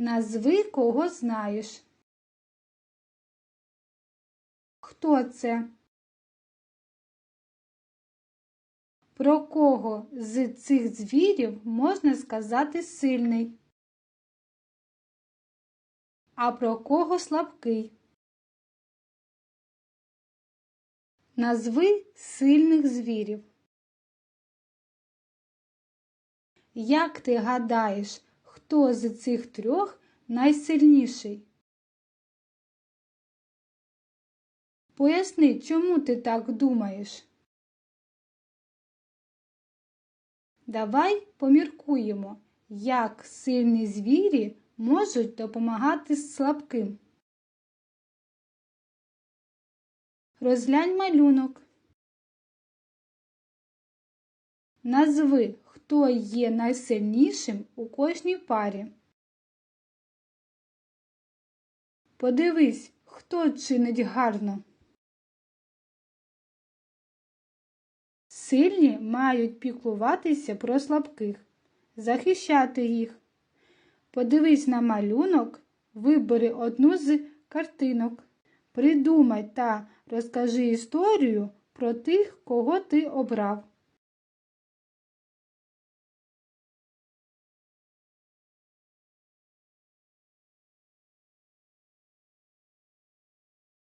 Назви кого знаєш. Хто це? Про кого з цих звірів можна сказати сильний? А про кого слабкий? Назви сильних звірів. Як ти гадаєш, хто з цих трьох найсильніший? Поясни, чому ти так думаєш? Давай поміркуємо, як сильні звірі можуть допомагати слабким. Розглянь малюнок. Назви, хто є найсильнішим у кожній парі. Подивись, хто чинить гарно. Сильні мають піклуватися про слабких, захищати їх. Подивись на малюнок, вибери одну з картинок. Придумай та розкажи історію про тих, кого ти обрав.